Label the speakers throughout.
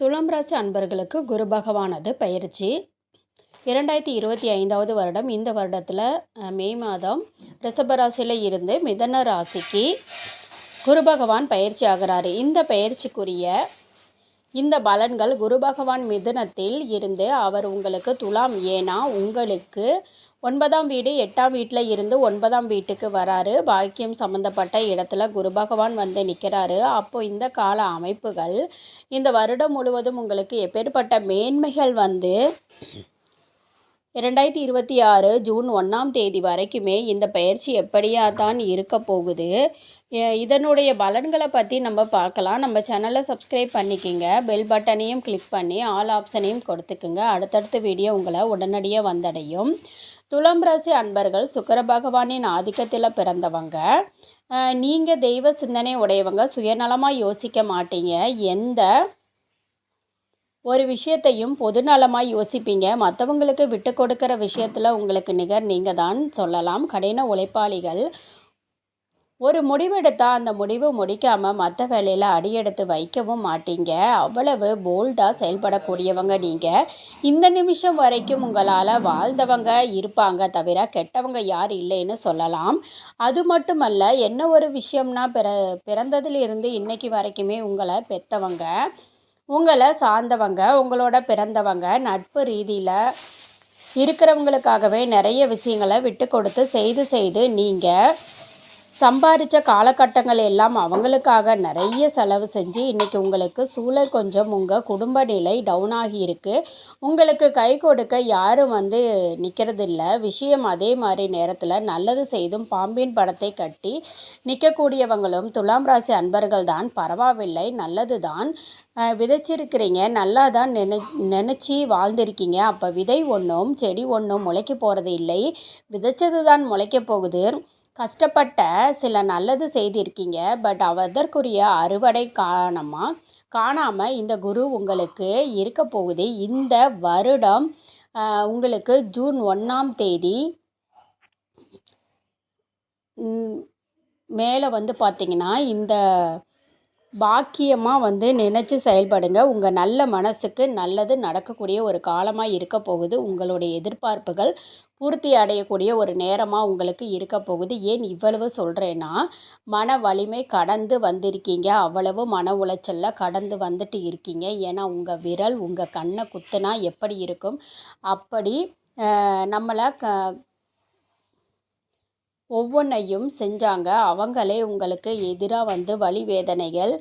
Speaker 1: துலாம் ராசி அன்பர்களுக்கு குரு பகவானது பயிற்சி. இரண்டாயிரத்தி இருபத்தி ஐந்தாவது வருடம் இந்த வருடத்தில் மே மாதம் ரிஷபராசியில் இருந்து மிதன ராசிக்கு குரு பகவான் பயிற்சி ஆகிறாரு. இந்த பயிற்சிக்குரிய இந்த பலன்கள் குரு பகவான் மிதுனத்தில் இருந்து அவர் உங்களுக்கு துலாம் ஏனா உங்களுக்கு ஒன்பதாம் வீடு எட்டாம் வீட்டில் இருந்து ஒன்பதாம் வீட்டுக்கு வராரு. பாக்கியம் சம்மந்தப்பட்ட இடத்துல குரு பகவான் வந்து நிற்கிறாரு அப்போ இந்த கால அமைப்புகள் இந்த வருடம் முழுவதும் உங்களுக்கு எப்பேற்பட்ட மேன்மைகள் வந்து இரண்டாயிரத்தி இருபத்தி ஆறு ஜூன் ஒன்றாம் தேதி வரைக்குமே இந்த பயிற்சி எப்படியா தான் இருக்க போகுது இதனுடைய பலன்களை பற்றி நம்ம பார்க்கலாம். நம்ம சேனலை சப்ஸ்கிரைப் பண்ணிக்கிங்க. பெல் பட்டனையும் கிளிக் பண்ணி ஆல் ஆப்ஷனையும் கொடுத்துக்குங்க. அடுத்தடுத்த வீடியோ உங்களை உடனடியாக வந்தடையும். துலாம் ராசி அன்பர்கள் சுக்கர பகவானின் ஆதிக்கத்தில் பிறந்தவங்க. நீங்கள் தெய்வ சிந்தனை உடையவங்க. சுயநலமாக யோசிக்க மாட்டீங்க. எந்த ஒரு விஷயத்தையும் பொதுநலமாக யோசிப்பீங்க. மற்றவங்களுக்கு விட்டு கொடுக்குற விஷயத்தில் உங்களுக்கு நிகர் நீங்கள் தான் சொல்லலாம். கடின உழைப்பாளிகள். ஒரு முடிவெடுத்தா அந்த முடிவு முடிக்காமல் மற்ற வேலையில் அடியெடுத்து வைக்கவும் மாட்டீங்க. அவ்வளவு போல்டாக செயல்படக்கூடியவங்க நீங்கள் இந்த நிமிஷம் வரைக்கும் உங்களால் வாழ்ந்தவங்க இருப்பாங்க தவிர கெட்டவங்க யார் இல்லைன்னு சொல்லலாம். அது மட்டுமல்ல என்ன ஒரு விஷயம்னா பிற பிறந்ததிலிருந்து இன்றைக்கி வரைக்குமே உங்களை பெற்றவங்க உங்களை சார்ந்தவங்க உங்களோட பிறந்தவங்க நட்பு ரீதியில் இருக்கிறவங்களுக்காகவே நிறைய விஷயங்களை விட்டு கொடுத்து செய்து செய்து நீங்கள் சம்பாதிச்ச காலகட்டங்கள் எல்லாம் அவங்களுக்காக நிறைய செலவு செஞ்சு இன்றைக்கி உங்களுக்கு சூழல் கொஞ்சம் உங்கள் குடும்ப நிலை டவுன் ஆகியிருக்கு உங்களுக்கு கை கொடுக்க யாரும் வந்து நிற்கிறதில்ல விஷயம் அதே மாதிரி நேரத்தில் நல்லது செய்தும் பாம்பின் படத்தை கட்டி நிற்கக்கூடியவங்களும் துலாம் ராசி அன்பர்கள் தான். பரவாயில்லை நல்லது தான் விதைச்சிருக்கிறீங்க நல்லா தான் நினை நினச்சி வாழ்ந்திருக்கீங்க. அப்போ விதை ஒன்றும் செடி ஒன்றும் முளைக்க போகிறது இல்லை விதைச்சது தான் முளைக்க போகுது. கஷ்டப்பட்ட சில நல்லது செய்திருக்கீங்க. பட் அதற்குரிய அறுவடை காரணமாக காணாமல் இந்த குரு உங்களுக்கு இருக்க போகுது. இந்த வருடம் உங்களுக்கு ஜூன் ஒன்றாம் தேதி மேலே வந்து பார்த்திங்கன்னா இந்த பாக்கியமாக வந்து நினச்சி செயல்படுங்க. உங்கள் நல்ல மனசுக்கு நல்லது நடக்கக்கூடிய ஒரு காலமாக இருக்க போகுது. உங்களுடைய எதிர்பார்ப்புகள் பூர்த்தி அடையக்கூடிய ஒரு நேரமாக உங்களுக்கு இருக்க போகுது. ஏன் இவ்வளவு சொல்கிறேன்னா மன வலிமை கடந்து வந்திருக்கீங்க. அவ்வளவு மன உளைச்சலில் கடந்து வந்துட்டு இருக்கீங்க. ஏன்னா உங்கள் விரல் உங்கள் கண்ணை குத்துனா எப்படி இருக்கும்? அப்படி நம்மளை க ஒவ்வொன்றையும் செஞ்சாங்க. அவங்களே உங்களுக்கு எதிராக வந்து வழி வேதனைகள்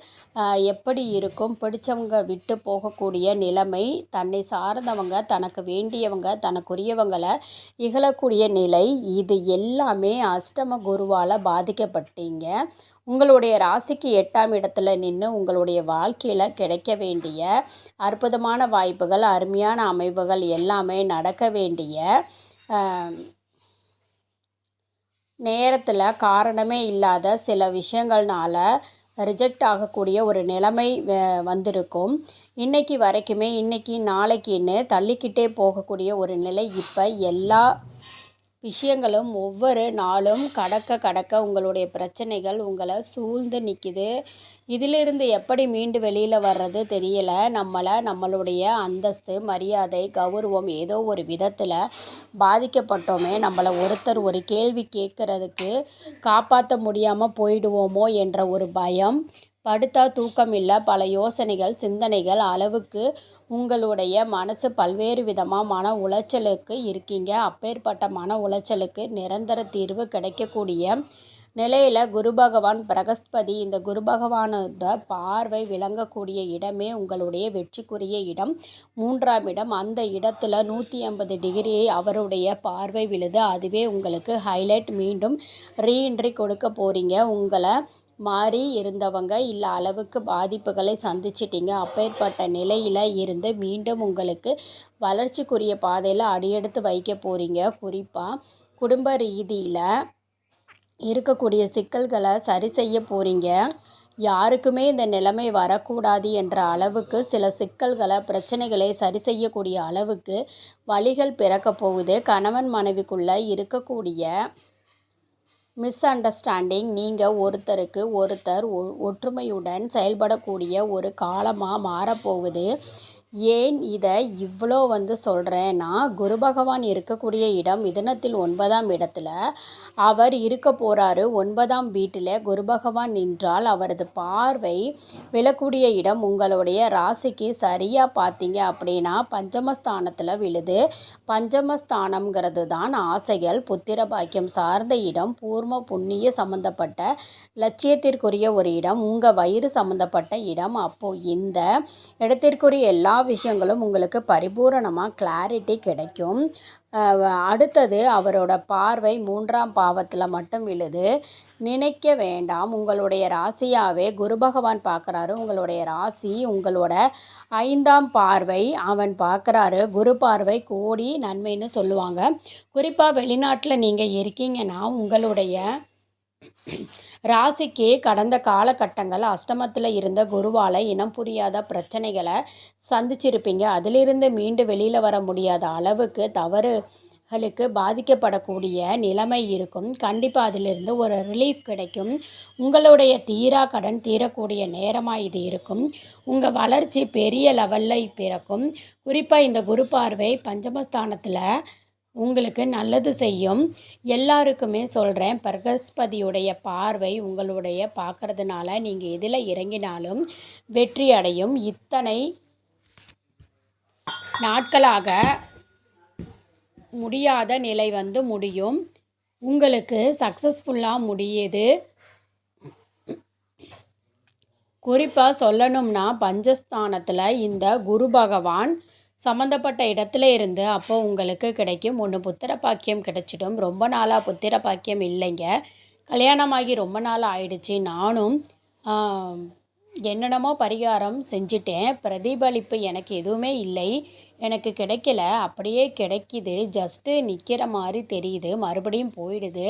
Speaker 1: எப்படி இருக்கும் பிடிச்சவங்க விட்டு போகக்கூடிய நிலைமை தன்னை சார்ந்தவங்க தனக்கு வேண்டியவங்க தனக்குரியவங்களை இகழக்கூடிய நிலை இது எல்லாமே அஷ்டம குருவால் பாதிக்கப்பட்டீங்க. உங்களுடைய ராசிக்கு எட்டாம் இடத்துல நின்று உங்களுடைய வாழ்க்கையில் கிடைக்க வேண்டிய அற்புதமான வாய்ப்புகள் அருமையான அமைப்புகள் எல்லாமே நடக்க வேண்டிய நேரத்தில் காரணமே இல்லாத சில விஷயங்கள்னால ரிஜெக்ட் ஆகக்கூடிய ஒரு நிலைமை வந்திருக்கும். இன்றைக்கி வரைக்குமே இன்னைக்கு நாளைக்குன்னு தள்ளிக்கிட்டே போகக்கூடிய ஒரு நிலை இப்போ எல்லா விஷயங்களும் ஒவ்வொரு நாளும் கடக்க கடக்க உங்களுடைய பிரச்சனைகள் உங்களை சூழ்ந்து நிற்கிது இதிலிருந்து எப்படி மீண்டு வெளியில் வர்றது தெரியலை. நம்மளை நம்மளுடைய அந்தஸ்து மரியாதை கௌரவம் ஏதோ ஒரு விதத்தில் பாதிக்கப்பட்டோமே நம்மளை ஒருத்தர் ஒரு கேள்வி கேட்குறதுக்கு காப்பாற்ற முடியாமல் போயிடுவோமோ என்ற ஒரு பயம் படுத்தா தூக்கம் இல்லை பல யோசனைகள் சிந்தனைகள் அளவுக்கு உங்களுடைய மனசு பல்வேறு விதமாக மன உளைச்சலுக்கு இருக்கீங்க. அப்பேற்பட்ட மன உளைச்சலுக்கு நிரந்தர தீர்வு கிடைக்கக்கூடிய நிலையில் குரு பகவான் பிரகஸ்பதி இந்த குரு பகவானோட பார்வை விளங்கக்கூடிய இடமே உங்களுடைய வெற்றிக்குரிய இடம். மூன்றாம் இடம் அந்த இடத்துல நூற்றி ஐம்பது டிகிரி அவருடைய பார்வை விழுது. அதுவே உங்களுக்கு ஹைலைட் மீண்டும் ரீஎன்ட்ரி கொடுக்க போகிறீங்க உங்களை மாறி இருந்தவங்க இல்லை அளவுக்கு பாதிப்புகளை சந்திச்சிட்டிங்க அப்பேற்பட்ட நிலையில் இருந்து மீண்டும் உங்களுக்கு வளர்ச்சிக்குரிய பாதையில் அடியெடுத்து வைக்க போகிறீங்க குறிப்பாக குடும்ப ரீதியில் இருக்கக்கூடிய சிக்கல்களை சரி செய்ய போகிறீங்க யாருக்குமே இந்த நிலைமை வரக்கூடாது என்ற அளவுக்கு சில சிக்கல்களை பிரச்சனைகளை சரி செய்யக்கூடிய அளவுக்கு வழிகள் பிறக்க போகுது. கணவன் மனைவிக்குள்ளே இருக்கக்கூடிய மிஸ் அண்டர்ஸ்டாண்டிங் நீங்கள் ஒருத்தருக்கு ஒருத்தர் ஒ ஒற்றுமையுடன் செயல்படக்கூடிய ஒரு காலமாக மாறப்போகுது ஏன் இதை இவ்வளோ வந்து சொல்கிறேன்னா குரு பகவான் இருக்கக்கூடிய இடம் மிதனத்தில் ஒன்பதாம் இடத்துல. அவர் இருக்க போகிறாரு ஒன்பதாம் வீட்டில். குரு பகவான் நின்றால் அவரது பார்வை விழக்கூடிய இடம் உங்களுடைய ராசிக்கு சரியாக பார்த்தீங்க அப்படின்னா பஞ்சமஸ்தானத்தில் விழுது. பஞ்சமஸ்தானம்ங்கிறது தான் ஆசைகள் புத்திர பாக்கியம் சார்ந்த இடம் பூர்வ புண்ணிய சம்மந்தப்பட்ட லட்சியத்திற்குரிய ஒரு இடம் உங்கள் வயிறு சம்மந்தப்பட்ட இடம். அப்போது இந்த இடத்திற்குரிய எல்லா விஷயங்களும் உங்களுக்கு பரிபூரணமாக கிளாரிட்டி கிடைக்கும். அடுத்தது அவரோட பார்வை மூன்றாம் பாவத்தில் மட்டும் விழுது. நினைக்க வேண்டாம். உங்களுடைய ராசியாகவே குரு பகவான் பார்க்குறாரு உங்களுடைய ராசி உங்களோட ஐந்தாம் பார்வை அவன் பார்க்குறாரு குரு பார்வை கோடி நன்மைன்னு சொல்லுவாங்க. குறிப்பாக வெளிநாட்டில் நீங்கள் இருக்கீங்கன்னா உங்களுடைய ராசிக்கு கடந்த காலகட்டங்கள் அஷ்டமத்தில் இருந்த குருவால் இனம் புரியாத பிரச்சனைகளை சந்திச்சிருப்பீங்க. அதிலிருந்து மீண்டு வெளியில் வர முடியாத அளவுக்கு தவறுகளுக்கு பாதிக்கப்படக்கூடிய நிலைமை இருக்கும். கண்டிப்பாக அதிலிருந்து ஒரு ரிலீஃப் கிடைக்கும். உங்களுடைய தீரா கடன் தீரக்கூடிய நேரமாக இது இருக்கும். உங்கள் வளர்ச்சி பெரிய லெவலில் பிறக்கும். குறிப்பாக இந்த குரு பார்வை பஞ்சமஸ்தானத்தில் உங்களுக்கு நல்லது செய்யும். எல்லாருக்குமே சொல்கிறேன் பிரகஸ்பதியுடைய பார்வை உங்களுடைய பார்க்கறதுனால நீங்கள் எதில் இறங்கினாலும் வெற்றி அடையும். இத்தனை நாட்களாக முடியாத நிலை வந்து முடியும். உங்களுக்கு சக்ஸஸ்ஃபுல்லாக முடியுது. குறிப்பாக சொல்லணும்னா பஞ்சஸ்தானத்தில் இந்த குரு பகவான் சம்மந்தப்பட்ட இடத்துல இருந்து அப்போ உங்களுக்கு கிடைக்கும். ஒன்று புத்திர பாக்கியம் கிடைச்சிடும். ரொம்ப நாளாக புத்திர பாக்கியம் இல்லைங்க. கல்யாணமாகி ரொம்ப நாள் ஆயிடுச்சு. நானும் என்னென்னமோ பரிகாரம் செஞ்சிட்டேன். பிரதிபலிப்பு எனக்கு எதுவுமே இல்லை. எனக்கு கிடைக்கல. அப்படியே கிடைக்கிது. ஜஸ்ட்டு நிற்கிற மாதிரி தெரியுது. மறுபடியும் போயிடுது.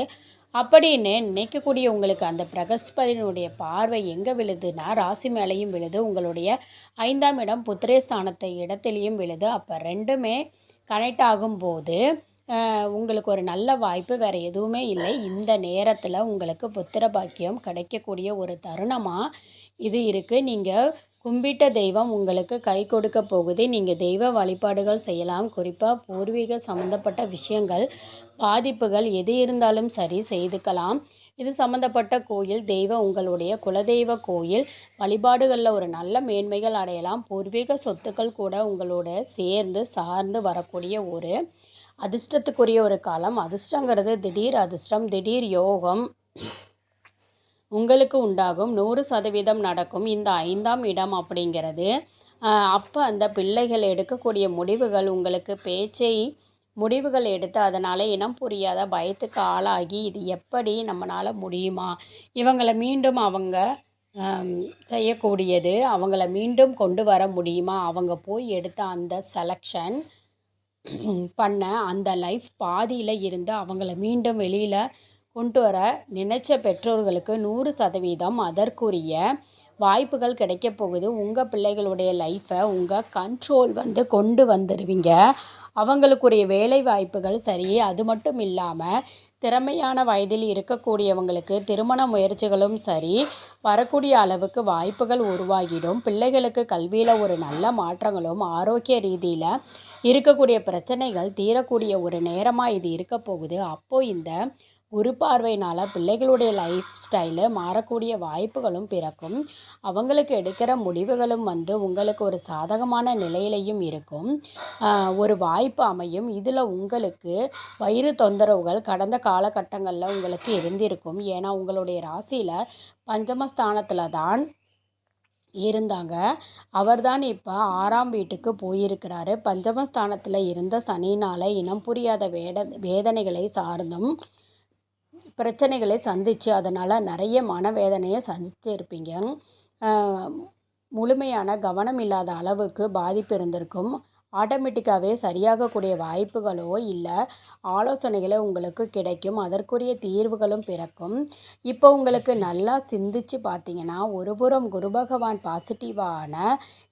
Speaker 1: அப்படின்னு நினைக்கக்கூடிய உங்களுக்கு அந்த பிரகஸ்பதியினுடைய பார்வை எங்கே விழுதுன்னா ராசி மேலேயும் விழுது உங்களுடைய ஐந்தாம் இடம் புத்திரேஸ்தானத்தை இடத்துலையும் விழுது. அப்போ ரெண்டுமே கனெக்ட் ஆகும்போது உங்களுக்கு ஒரு நல்ல வாய்ப்பு வேறு எதுவுமே இல்லை. இந்த நேரத்தில் உங்களுக்கு புத்திர பாக்கியம் கிடைக்கக்கூடிய ஒரு தருணமாக இது இருக்குது நீங்கள் கும்பிட்ட தெய்வம் உங்களுக்கு கை கொடுக்க போகுது. நீங்கள் தெய்வ வழிபாடுகள் செய்யலாம். குறிப்பாக பூர்வீக சம்மந்தப்பட்ட விஷயங்கள் பாதிப்புகள் எது இருந்தாலும் சரி செய்துக்கலாம். இது சம்மந்தப்பட்ட கோயில் தெய்வ உங்களுடைய குலதெய்வ கோயில். வழிபாடுகளில் ஒரு நல்ல மேன்மைகள் அடையலாம். பூர்வீக சொத்துக்கள் கூட உங்களோட சேர்ந்து சார்ந்து வரக்கூடிய ஒரு அதிர்ஷ்டத்துக்குரிய ஒரு காலம். அதிர்ஷ்டங்கிறது திடீர் அதிர்ஷ்டம் திடீர் யோகம். உங்களுக்கு உண்டாகும். நூறு சதவீதம் நடக்கும். இந்த ஐந்தாம் இடம் அப்படிங்கிறது அப்போ அந்த பிள்ளைகள் எடுக்கக்கூடிய முடிவுகள் உங்களுக்கு பேச்சை முடிவுகள் எடுத்து அதனால் இனம் புரியாத பயத்துக்கு ஆளாகி இது எப்படி நம்மளால் முடியுமா? இவங்களை மீண்டும் அவங்க செய்யக்கூடியது அவங்கள மீண்டும் கொண்டு வர முடியுமா? அவங்க போய் எடுத்த அந்த செலக்ஷன் பண்ண அந்த லைஃப் பாதியில் இருந்து அவங்கள மீண்டும் வெளியில் கொண்டு வர நினைச்ச பெற்றோர்களுக்கு நூறு சதவீதம் அதற்குரிய வாய்ப்புகள் கிடைக்க போகுது. உங்கள் பிள்ளைகளுடைய லைஃப்பை உங்கள் கண்ட்ரோல் வந்து கொண்டு வந்துடுவீங்க அவங்களுக்குரிய வேலை வாய்ப்புகள் சரி. அது மட்டும் இல்லாமல் திறமையான வயதில் இருக்கக்கூடியவங்களுக்கு திருமண முயற்சிகளும் சரி. வரக்கூடிய அளவுக்கு வாய்ப்புகள் உருவாகிடும். பிள்ளைகளுக்கு கல்வியில் ஒரு நல்ல மாற்றங்களும் ஆரோக்கிய ரீதியில் இருக்கக்கூடிய பிரச்சனைகள் தீரக்கூடிய ஒரு நேரமாக இது இருக்க போகுது. அப்போது இந்த ஒரு பார்வையினால் பிள்ளைகளுடைய லைஃப் ஸ்டைலு மாறக்கூடிய வாய்ப்புகளும் பிறக்கும். அவங்களுக்கு எடுக்கிற முடிவுகளும் வந்து உங்களுக்கு ஒரு சாதகமான நிலையிலையும் இருக்கும். ஒரு வாய்ப்பு அமையும். இதில் உங்களுக்கு வயிறு தொந்தரவுகள் கடந்த காலகட்டங்களில் உங்களுக்கு இருந்திருக்கும். ஏன்னா உங்களுடைய ராசியில் பஞ்சமஸ்தானத்தில் தான் இருந்தாங்க. அவர்தான் இப்போ ஆறாம் வீட்டுக்கு போயிருக்கிறாரு. பஞ்சமஸ்தானத்தில் இருந்த சனினால் இனம் புரியாத வேட வேதனைகளை சார்ந்தும் பிரச்சனைகளை சந்தித்து அதனால் நிறைய மனவேதனையை சந்தித்து இருப்பீங்க. முழுமையான கவனம் இல்லாத அளவுக்கு பாதிப்பு இருந்திருக்கும். ஆட்டோமேட்டிக்காகவே சரியாகக்கூடிய வாய்ப்புகளோ இல்லை ஆலோசனைகளோ உங்களுக்கு கிடைக்கும். அதற்குரிய தீர்வுகளும் பிறக்கும். இப்போ உங்களுக்கு நல்லா சிந்திச்சு பார்த்தீங்கன்னா ஒருபுறம் குரு பகவான் பாசிட்டிவான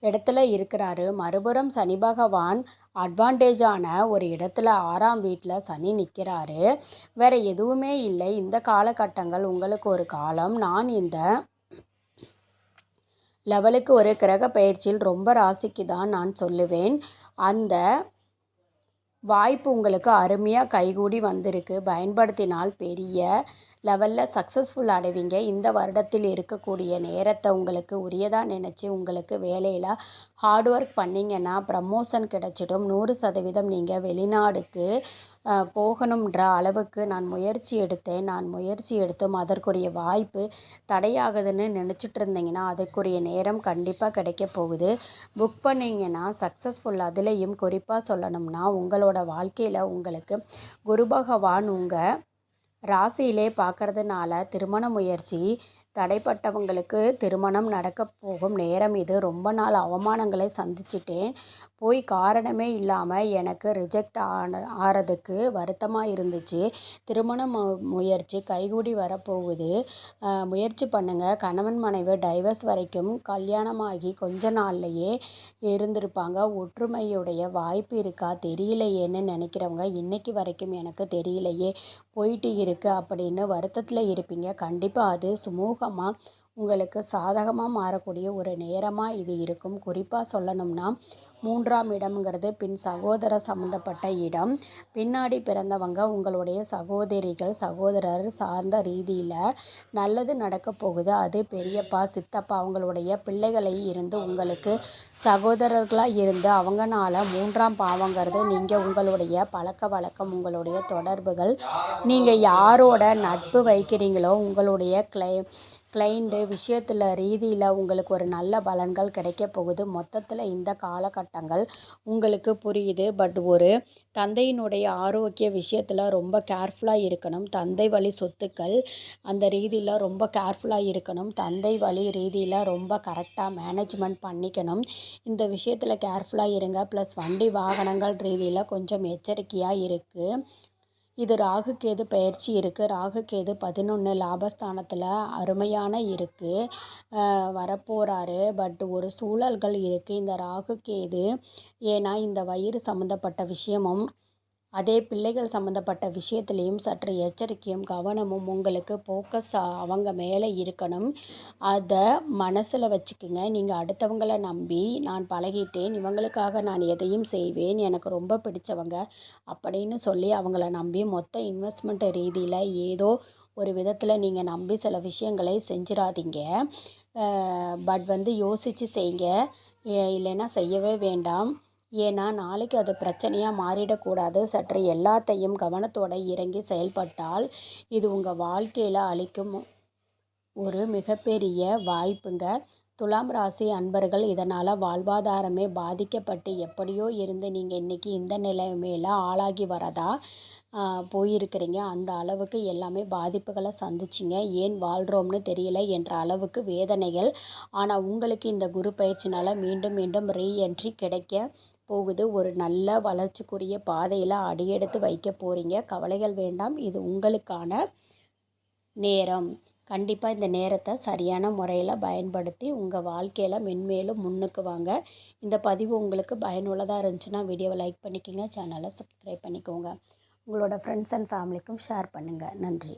Speaker 1: இடத்துல இருக்கிறாரு. மறுபுறம் சனி பகவான் அட்வான்டேஜான ஒரு இடத்துல ஆறாம் வீட்டில் சனி நிற்கிறாரு வேறு எதுவுமே இல்லை. இந்த காலகட்டங்கள் உங்களுக்கு ஒரு காலம். நான் இந்த லெவலுக்கு ஒரு கிரக பயிற்சியில் ரொம்ப ராசிக்கு தான் நான் சொல்லுவேன். அந்த வாய்ப்பு உங்களுக்கு அருமையாக கைகூடி வந்திருக்கு. பயன்படுத்தினால் பெரிய லெவலில் சக்ஸஸ்ஃபுல் அடைவீங்க. இந்த வருடத்தில் இருக்கக்கூடிய நேரத்தை உங்களுக்கு உரியதாக நினச்சி உங்களுக்கு வேலையில் ஹார்ட் ஒர்க் பண்ணிங்கன்னா ப்ரமோஷன் கிடச்சிடும். நூறு சதவீதம் நீங்கள் வெளிநாடுக்கு போகணுன்ற அளவுக்கு நான் முயற்சி எடுத்தேன். நான் முயற்சி எடுத்தும் அதற்குரிய வாய்ப்பு தடையாகுதுன்னு நினச்சிட்டு இருந்தீங்கன்னா அதுக்குரிய நேரம் கண்டிப்பாக கிடைக்க போகுது. புக் பண்ணிங்கன்னா சக்ஸஸ்ஃபுல் அதுலேயும் குறிப்பாக சொல்லணும்னா உங்களோட வாழ்க்கையில் உங்களுக்கு குரு பகவான் உங்கள் ராசியிலே பார்க்கறதுனால திருமண முயற்சி தடைப்பட்டவங்களுக்கு திருமணம் நடக்க போகும் நேரம் இது. ரொம்ப நாள் அவமானங்களை சந்திச்சிட்டேன். போய் காரணமே இல்லாமல் எனக்கு ரிஜெக்ட் ஆன ஆறதுக்கு வருத்தமாக இருந்துச்சு. திருமண மு முயற்சி கைகூடி வரப்போகுது. முயற்சி பண்ணுங்கள் கணவன் மனைவி டைவர்ஸ் வரைக்கும் கல்யாணமாகி கொஞ்ச நாள்லையே இருந்திருப்பாங்க. ஒற்றுமையுடைய வாய்ப்பு இருக்கா? தெரியலையேன்னு நினைக்கிறவங்க இன்றைக்கி வரைக்கும் எனக்கு தெரியலையே. போயிட்டு இருக்குது அப்படின்னு வருத்தத்தில் இருப்பீங்க. கண்டிப்பாக அது சுமூகமாக உங்களுக்கு சாதகமாக மாறக்கூடிய ஒரு நேரமாக இது இருக்கும். குறிப்பாக சொல்லணும்னா மூன்றாம் இடம்ங்கிறது பின் சகோதர சம்மந்தப்பட்ட இடம். பின்னாடி பிறந்தவங்க உங்களுடைய சகோதரிகள் சகோதரர் சார்ந்த ரீதியில் நல்லது நடக்க போகுது. அது பெரியப்பா சித்தப்பா அவங்களுடைய பிள்ளைகளை இருந்து உங்களுக்கு சகோதரர்களாக இருந்து அவங்கனால மூன்றாம் பாவங்கிறது நீங்கள் உங்களுடைய பழக்க வழக்கம் உங்களுடைய தொடர்புகள். நீங்கள் யாரோட நட்பு வைக்கிறீங்களோ உங்களுடைய கிளை கிளைண்ட்டு விஷயத்தில் ரீதியில் உங்களுக்கு ஒரு நல்ல பலன்கள் கிடைக்க போகுது. மொத்தத்தில் இந்த சட்டங்கள் உங்களுக்கு புரியுது. பட் ஒரு தந்தையினுடைய ஆரோக்கிய விஷயத்தில் ரொம்ப கேர்ஃபுல்லாக இருக்கணும். தந்தை வழி சொத்துக்கள் அந்த ரீதியில் ரொம்ப கேர்ஃபுல்லாக இருக்கணும். தந்தை வழி ரீதியில் ரொம்ப கரெக்டாக மேனேஜ்மெண்ட் பண்ணிக்கணும். இந்த விஷயத்தில் கேர்ஃபுல்லாக இருங்க. ப்ளஸ் வண்டி வாகனங்கள் ரீதியில் கொஞ்சம் எச்சரிக்கையாக இருக்குது இது ராகு கேது பயிற்சி இருக்குது ராகு கேது பதினொன்று லாபஸ்தானத்தில் அருமையான இருக்குது வரப்போகிறாரு பட் ஒரு சூழல்கள் இருக்குது இந்த ராகு கேது ஏன்னா இந்த வயிறு சம்மந்தப்பட்ட விஷயமும் அதே பிள்ளைகள் சம்மந்தப்பட்ட விஷயத்துலேயும் சற்று எச்சரிக்கையும் கவனமும் உங்களுக்கு ஃபோக்கஸ் அவங்க மேலே இருக்கணும். அதை மனசில் வச்சுக்கோங்க. நீங்கள் அடுத்தவங்களை நம்பி நான் பழகிட்டேன். இவங்களுக்காக நான் எதையும் செய்வேன். எனக்கு ரொம்ப பிடிச்சவங்க அப்படின்னு சொல்லி அவங்கள நம்பி மொத்த இன்வெஸ்ட்மெண்ட் ரீதியில் ஏதோ ஒரு விதத்தில் நீங்கள் நம்பி சில விஷயங்களை செஞ்சிடாதீங்க பட் வந்து யோசித்து செய்யுங்க இல்லைன்னா செய்யவே வேண்டாம். ஏன்னா நாளைக்கு அது பிரச்சனையாக மாறிடக்கூடாது. சற்று எல்லாத்தையும் கவனத்தோடு இறங்கி செயல்பட்டால் இது உங்கள் வாழ்க்கையில் அளிக்கும் ஒரு மிகப்பெரிய வாய்ப்புங்க. துலாம் ராசி அன்பர்கள் இதனால் வாழ்வாதாரமே பாதிக்கப்பட்டு எப்படியோ இருந்து நீங்கள் இன்றைக்கி இந்த நிலைமையில் ஆளாகி வரதா போயிருக்கிறீங்க. அந்த அளவுக்கு எல்லாமே பாதிப்புகளை சந்திச்சிங்க. ஏன் வாழ்கிறோம்னு தெரியல என்ற அளவுக்கு வேதனைகள். ஆனால் உங்களுக்கு இந்த குரு பயிற்சினால் மீண்டும் மீண்டும் ரீஎன்ட்ரி கிடைக்க போகுது. ஒரு நல்ல வளர்ச்சிக்குரிய பாதையில் அடியெடுத்து வைக்க போகிறீங்க கவலைகள் வேண்டாம். இது உங்களுக்கான நேரம். கண்டிப்பாக இந்த நேரத்தை சரியான முறையில் பயன்படுத்தி உங்கள் வாழ்க்கையில் மென்மேலும் முன்னுக்கு வாங்க. இந்த பதிவு உங்களுக்கு பயனுள்ளதாக இருந்துச்சுன்னா வீடியோவை லைக் பண்ணிக்கோங்க. சேனலை சப்ஸ்கிரைப் பண்ணிக்கோங்க. உங்களோட ஃப்ரெண்ட்ஸ் அண்ட் ஃபேமிலிக்கும் ஷேர் பண்ணுங்கள் நன்றி.